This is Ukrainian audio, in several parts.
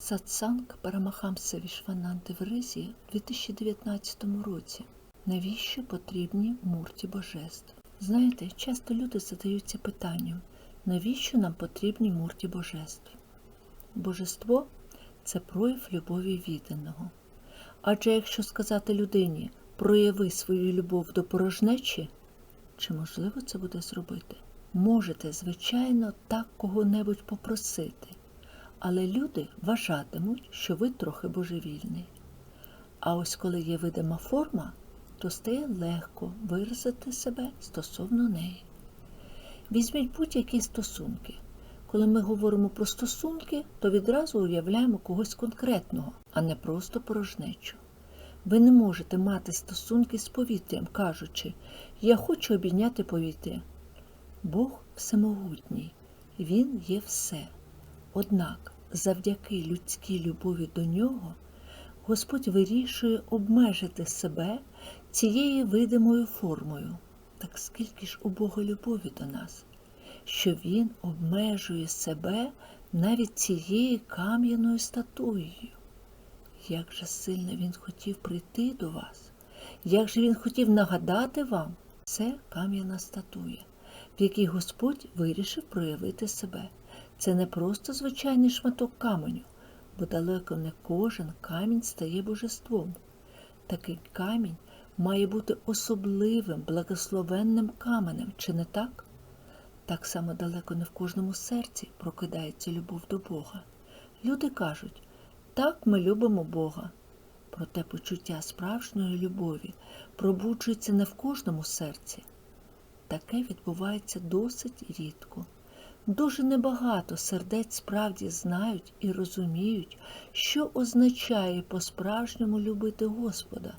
Сатсанг Парамахамса Вішвананти в Ризі у 2019 році. Навіщо потрібні мурті божеств? Знаєте, часто люди задаються питанням, навіщо нам потрібні мурті божеств? Божество це прояв любові відданого. Адже якщо сказати людині прояви свою любов до порожнечі, чи можливо це буде зробити? Можете, звичайно, так кого-небудь попросити, але люди вважатимуть, що ви трохи божевільний. А ось коли є видима форма, то стає легко виразити себе стосовно неї. Візьміть будь-які стосунки. Коли ми говоримо про стосунки, то відразу уявляємо когось конкретного, а не просто порожнечу. Ви не можете мати стосунки з повітрям, кажучи, я хочу обійняти повітря. Бог всемогутній, Він є все. Однак, завдяки людській любові до нього, Господь вирішує обмежити себе цією видимою формою. Так скільки ж у Бога любові до нас, що Він обмежує себе навіть цією кам'яною статуєю. Як же сильно він хотів прийти до вас, як же він хотів нагадати вам, це кам'яна статуя, в якій Господь вирішив проявити себе. Це не просто звичайний шматок каменю, бо далеко не кожен камінь стає божеством. Такий камінь має бути особливим, благословенним каменем, чи не так? Так само далеко не в кожному серці прокидається любов до Бога. Люди кажуть, так ми любимо Бога. Проте почуття справжньої любові пробуджується не в кожному серці. Таке відбувається досить рідко. Дуже небагато сердець справді знають і розуміють, що означає по-справжньому любити Господа.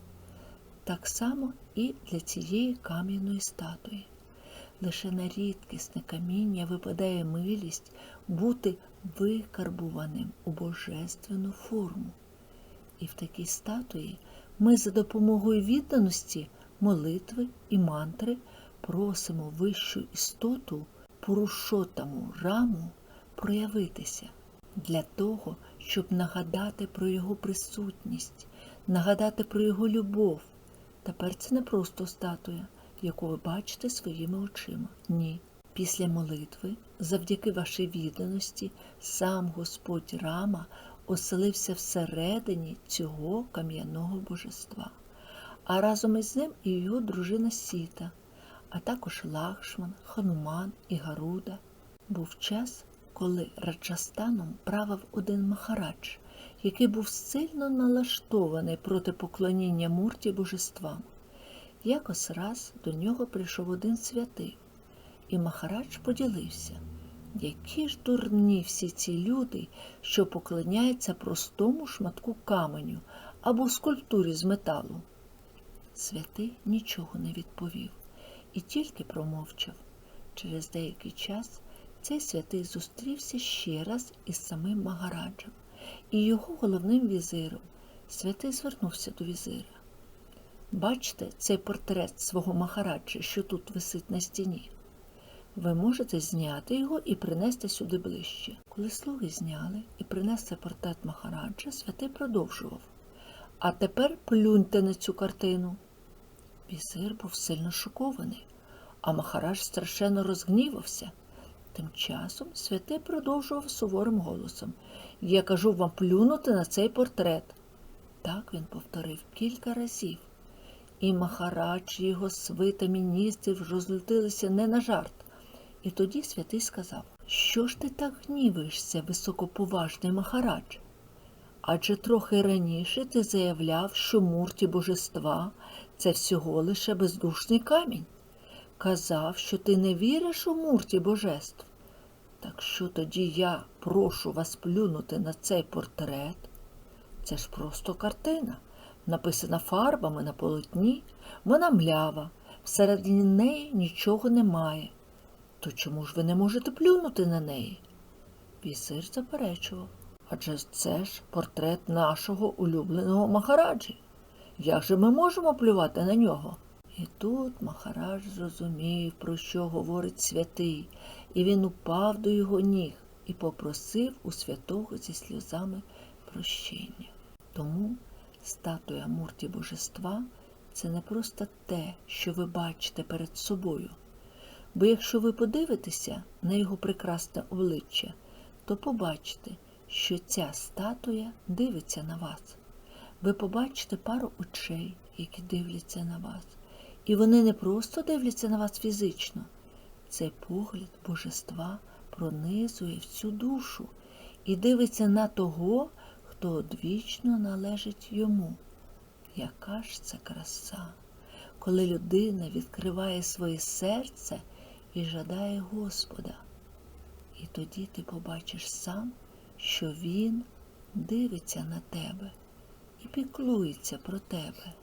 Так само і для цієї кам'яної статуї. Лише на рідкісне каміння випадає милість бути викарбуваним у божественну форму. І в такій статуї ми за допомогою відданості, молитви і мантри просимо вищу істоту Пурушотаму раму проявитися для того, щоб нагадати про його присутність, нагадати про його любов. Тепер це не просто статуя, яку ви бачите своїми очима. Ні. Після молитви, завдяки вашій відданості, сам Господь Рама оселився всередині цього кам'яного божества, а разом із ним і його дружина Сіта, а також Лакшман, Хануман і Гаруда. Був час, коли Раджастаном правив один Махарадж, який був сильно налаштований проти поклоніння мурті божествам. Якось раз до нього прийшов один святий, і Махарадж поділився, які ж дурні всі ці люди, що поклоняються простому шматку каменю або скульптурі з металу. Святий нічого не відповів і тільки промовчав. Через деякий час цей святий зустрівся ще раз із самим Магараджем і його головним візиром. Святий звернувся до візира. Бачите цей портрет свого Махараджа, що тут висить на стіні. Ви можете зняти його і принести сюди ближче. Коли слуги зняли і принесли портрет Махараджа, святий продовжував. А тепер плюньте на цю картину. Візир був сильно шокований, а Махарадж страшенно розгнівався. Тим часом святий продовжував суворим голосом Я кажу вам плюнути на цей портрет. Так він повторив кілька разів. І Махарадж, і його свита міністрів розлютилися не на жарт. І тоді святий сказав Що ж ти так гнівишся, високоповажний Махарадж? Адже трохи раніше ти заявляв, що мурті божества це всього лише бездушний камінь. Казав, що ти не віриш у мурті божеств. Так що тоді я прошу вас плюнути на цей портрет? Це ж просто картина, написана фарбами на полотні, вона млява, всередині неї нічого немає. То чому ж ви не можете плюнути на неї? Візир заперечував. Адже це ж портрет нашого улюбленого Махараджі. Як же ми можемо плювати на нього? І тут Махарадж зрозумів, про що говорить святий, і він упав до його ніг і попросив у святого зі сльозами прощення. Тому статуя мурті божества це не просто те, що ви бачите перед собою. Бо якщо ви подивитеся на його прекрасне обличчя, то побачите, що ця статуя дивиться на вас. Ви побачите пару очей, які дивляться на вас. І вони не просто дивляться на вас фізично. Цей погляд божества пронизує всю душу і дивиться на того, хто одвічно належить йому. Яка ж це краса, коли людина відкриває своє серце і жадає Господа. І тоді ти побачиш сам, що Він дивиться на тебе і піклується про тебе.